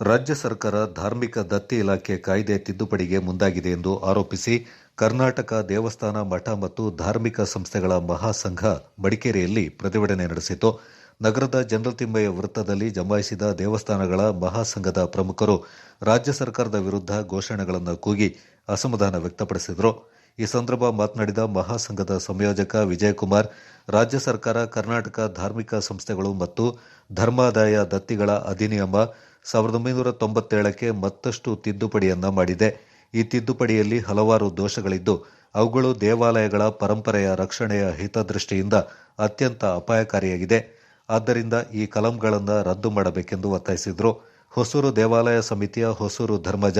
ರಾಜ್ಯ ಸರ್ಕಾರ ಧಾರ್ಮಿಕ ದತ್ತಿ ಇಲಾಖೆ ಕಾಯ್ದೆ ತಿದ್ದುಪಡಿಗೆ ಮುಂದಾಗಿದೆ ಎಂದು ಆರೋಪಿಸಿ ಕರ್ನಾಟಕ ದೇವಸ್ಥಾನ ಮಠ ಮತ್ತು ಧಾರ್ಮಿಕ ಸಂಸ್ಥೆಗಳ ಮಹಾಸಂಘ ಮಡಿಕೇರಿಯಲ್ಲಿ ಪ್ರತಿಭಟನೆ ನಡೆಸಿತು. ನಗರದ ಜನರಲ್ ತಿಮ್ಮಯ್ಯ ವೃತ್ತದಲ್ಲಿ ಜಮಾಯಿಸಿದ ದೇವಸ್ಥಾನಗಳ ಮಹಾಸಂಘದ ಪ್ರಮುಖರು ರಾಜ್ಯ ಸರ್ಕಾರದ ವಿರುದ್ಧ ಘೋಷಣೆಗಳನ್ನು ಕೂಗಿ ಅಸಮಾಧಾನ ವ್ಯಕ್ತಪಡಿಸಿದರು. ಈ ಸಂದರ್ಭ ಮಾತನಾಡಿದ ಮಹಾಸಂಘದ ಸಂಯೋಜಕ ವಿಜಯಕುಮಾರ್, ರಾಜ್ಯ ಸರ್ಕಾರ, ಕರ್ನಾಟಕ ಧಾರ್ಮಿಕ ಸಂಸ್ಥೆಗಳು ಮತ್ತು ಧರ್ಮಾದಾಯ ದತ್ತಿಗಳ ಅಧಿನಿಯಮ ಸಾವಿರದ ಒಂಬೈನೂರ ತೊಂಬತ್ತೇಳಕ್ಕೆ ಮತ್ತಷ್ಟು ತಿದ್ದುಪಡಿಯನ್ನ ಮಾಡಿದೆ. ಈ ತಿದ್ದುಪಡಿಯಲ್ಲಿ ಹಲವಾರು ದೋಷಗಳಿದ್ದು, ಅವುಗಳು ದೇವಾಲಯಗಳ ಪರಂಪರೆಯ ರಕ್ಷಣೆಯ ಹಿತದೃಷ್ಟಿಯಿಂದ ಅತ್ಯಂತ ಅಪಾಯಕಾರಿಯಾಗಿದೆ. ಆದ್ದರಿಂದ ಈ ಕಲಂಗಳನ್ನು ರದ್ದು ಮಾಡಬೇಕೆಂದು ಒತ್ತಾಯಿಸಿದರು. ಹೊಸೂರು ದೇವಾಲಯ ಸಮಿತಿಯ ಹೊಸೂರು ಧರ್ಮಜ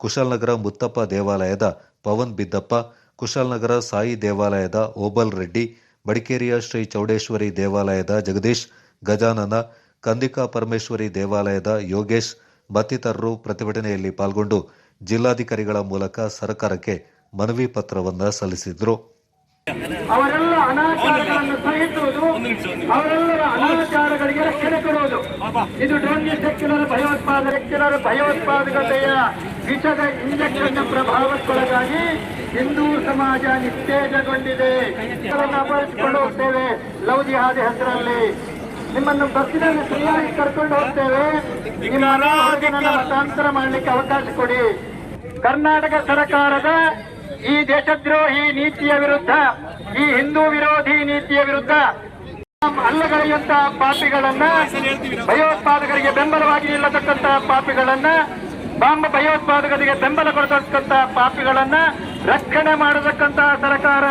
ಕುಶಾಲನಗರ ಮುತ್ತಪ್ಪ ದೇವಾಲಯದ ಪವನ್ ಬಿದ್ದಪ್ಪ ಕುಶಾಲನಗರ ಸಾಯಿ ದೇವಾಲಯದ ಓಬಲ್ ರೆಡ್ಡಿ, ಮಡಿಕೇರಿಯ ಶ್ರೀ ಚೌಡೇಶ್ವರಿ ದೇವಾಲಯದ ಜಗದೀಶ್, ಗಜಾನನ, ಕಂದಿಕಾ ಪರಮೇಶ್ವರಿ ದೇವಾಲಯದ ಯೋಗೇಶ್ ಮತ್ತಿತರರು ಪ್ರತಿಭಟನೆಯಲ್ಲಿ ಪಾಲ್ಗೊಂಡು ಜಿಲ್ಲಾಧಿಕಾರಿಗಳ ಮೂಲಕ ಸರ್ಕಾರಕ್ಕೆ ಮನವಿ ಪತ್ರವನ್ನು ಸಲ್ಲಿಸಿದ್ರು. ಅವರೆಲ್ಲ ಅನಾಚಾರಗಳನ್ನು ಸಹಿಸುವುದು, ಅವರೆಲ್ಲರ ಅನಾಚಾರಗಳಿಗೆ ರಕ್ಷಣೆ ಕೊಡುವುದು. ಇದು ಸೆಕ್ಯುಲರ್ ಭಯೋತ್ಪಾದನೆ ಭಯೋತ್ಪಾದಕತೆಯ ವಿಷದ ಇಂಜೆಕ್ಷನ್ ಪ್ರಭಾವಕ್ಕೊಳಗಾಗಿ ಹಿಂದೂ ಸಮಾಜ ನಿಸ್ತೇಜಗೊಂಡಿದೆ ಅದನ್ನು ಅಪಹರಿಸಿಕೊಂಡು ಹೋಗ್ತೇವೆ. ಲವ್ ಜಿಹಾದಿ ಹೆಸರಲ್ಲಿ ನಿಮ್ಮನ್ನು ಬಸ್ಸಿನಲ್ಲಿ ಸರಿಯಾಗಿ ಕರ್ಕೊಂಡು ಹೋಗ್ತೇವೆ. ನಿಮ್ಮ ಮತಾಂತರ ಮಾಡಲಿಕ್ಕೆ ಅವಕಾಶ ಕೊಡಿ. ಕರ್ನಾಟಕ ಸರ್ಕಾರದ ಈ ದೇಶದ್ರೋಹಿ ನೀತಿಯ ವಿರುದ್ಧ, ಈ ಹಿಂದೂ ವಿರೋಧಿ ನೀತಿಯ ವಿರುದ್ಧ ಅಲ್ಲಗಳೆಯುವಂತ ಪಾಪಿಗಳನ್ನ ಭಯೋತ್ಪಾದಕರಿಗೆ ಬೆಂಬಲವಾಗಿ ನಿಲ್ಲತಕ್ಕಂತಹ ಪಾಪಿಗಳನ್ನ ಬಾಂಬ್ ಭಯೋತ್ಪಾದಕರಿಗೆ ಬೆಂಬಲ ಕೊಡತಕ್ಕಂತಹ ಪಾಪಿಗಳನ್ನ ರಕ್ಷಣೆ ಮಾಡತಕ್ಕಂತಹ ಸರ್ಕಾರ.